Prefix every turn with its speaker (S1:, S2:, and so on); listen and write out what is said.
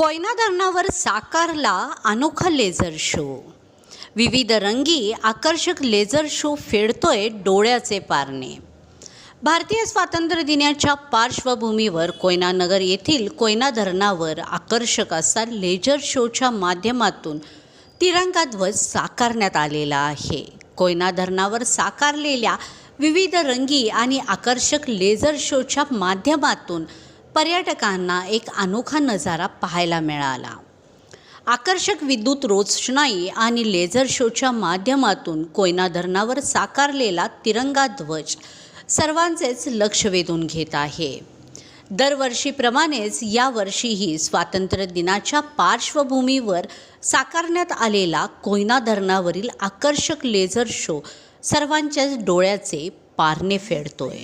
S1: कोयना धरणावर साकारला अनोखा लेझर शो विविध रंगी आकर्षक लेझर शो फेडतोय डोळ्याचे पारणे. भारतीय स्वातंत्र्य दिनाच्या पार्श्वभूमीवर कोयनानगर येथील कोयना धरणावर आकर्षक असा लेझर शोच्या माध्यमातून तिरंगा ध्वज साकारण्यात आलेला आहे. कोयना धरणावर साकारलेल्या विविध रंगी आणि आकर्षक लेझर शोच्या माध्यमातून पर्यटकांना एक अनोखा नजारा पाहायला मिळाला. आकर्षक विद्युत रोषणाई आणि लेझर शोच्या माध्यमातून कोयना धरणावर साकारलेला तिरंगा ध्वज सर्वांचेच लक्ष वेधून घेत आहे. दरवर्षीप्रमाणेच यावर्षीही स्वातंत्र्य दिनाच्या पार्श्वभूमीवर साकारण्यात आलेला कोयना धरणावरील आकर्षक लेझर शो सर्वांच्याच डोळ्याचे पारणे फेडतोय.